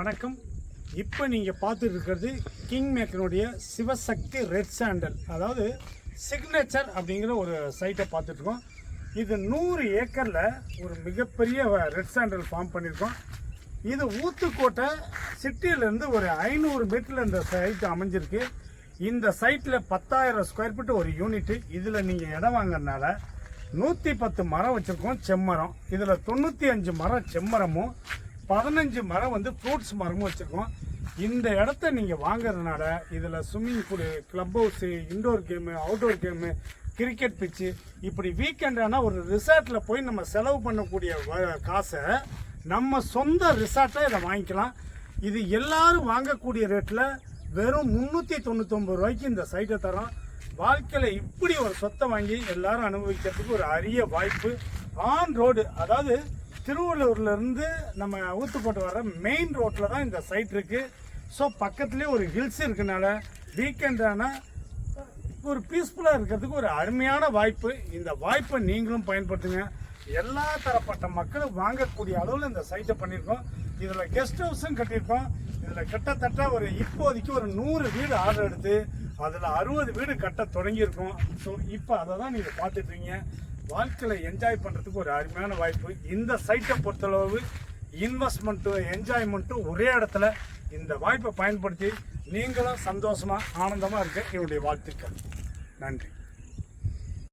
வணக்கம். இப்போ நீங்கள் பார்த்துட்டு இருக்கிறது கிங் மேக்கனுடைய சிவசக்தி ரெட் சாண்டல் அதாவது சிக்னேச்சர் அப்படிங்கிற ஒரு சைட்டை பார்த்துட்ருக்கோம். இது நூறு ஏக்கரில் ஒரு மிகப்பெரிய ரெட் சாண்டல் ஃபார்ம் பண்ணியிருக்கோம் இது ஊத்துக்கோட்டை சிட்டியிலேருந்து ஒரு ஐநூறு மீட்டரில் இந்த சைட் அமைஞ்சிருக்கு. இந்த சைட்டில் பத்தாயிரம் ஸ்கொயர் ஃபீட் ஒரு யூனிட்டு இதில் நீங்கள் இடம் வாங்குறதுனால நூற்றி பத்து மரம் வச்சுருக்கோம் செம்மரம். இதில் தொண்ணூற்றி அஞ்சு மரம் செம்மரமும். பதினஞ்சு மரம் வந்து ஃப்ரூட்ஸ் மரமும் வச்சுருக்கோம். இந்த இடத்த நீங்கள் வாங்குறதுனால இதில் swimming pool club house indoor game outdoor game cricket pitch இப்படி வீக்கெண்டானா ஒரு ரிசார்ட்டில் போய் நம்ம செலவு பண்ணக்கூடிய வ- காசை நம்ம சொந்த ரிசார்ட்டை இதை வாங்கிக்கலாம். இது எல்லாரும் வாங்கக்கூடிய ரேட்டில் வெறும் முந்நூற்றி தொண்ணூத்தொம்பது ரூபாய்க்கு இந்த சைட்டை தரோம் வாழ்க்கையில் இப்படி ஒரு சொத்தை வாங்கி எல்லாரும் அனுபவிக்கிறதுக்கு ஒரு அரிய வாய்ப்பு. ஆன் ரோடு அதாவது திருவள்ளூர்லேருந்து நம்ம ஊத்துக்கோட்டை வர மெயின் ரோட்டில் தான் இந்த சைட் இருக்குது ஸோ பக்கத்துலேயே ஒரு ஹில்ஸ் இருக்கனால வீக்கெண்ட் ஆனால் ஒரு பீஸ்ஃபுல்லாக இருக்கிறதுக்கு ஒரு அருமையான வாய்ப்பு. இந்த வாய்ப்பை நீங்களும் பயன்படுத்துங்க. எல்லா தரப்பட்ட மக்களும் வாங்கக்கூடிய அளவில் இந்த சைட்டை பண்ணியிருக்கோம். இதில் கெஸ்ட் ஹவுஸும் கட்டியிருக்கோம். இதில் கிட்டத்தட்ட ஒரு இப்போதைக்கு ஒரு நூறு வீடு ஆர்டர் எடுத்து அதில் அறுபது வீடு கட்ட தொடங்கியிருக்கோம். ஸோ இப்போ அதை தான் நீங்கள் பார்த்துட்ருக்கீங்க வாழ்க்கையில் என்ஜாய் பண்ணுறதுக்கு ஒரு அருமையான வாய்ப்பு. இந்த சைட்டை பொறுத்தளவு இன்வெஸ்ட்மெண்ட்டு என்ஜாய்மெண்ட்டும் ஒரே இடத்துல இந்த வாய்ப்பை பயன்படுத்தி நீங்களும் சந்தோஷமாக ஆனந்தமாக இருக்க என்னுடைய வாழ்த்துக்கள். நன்றி.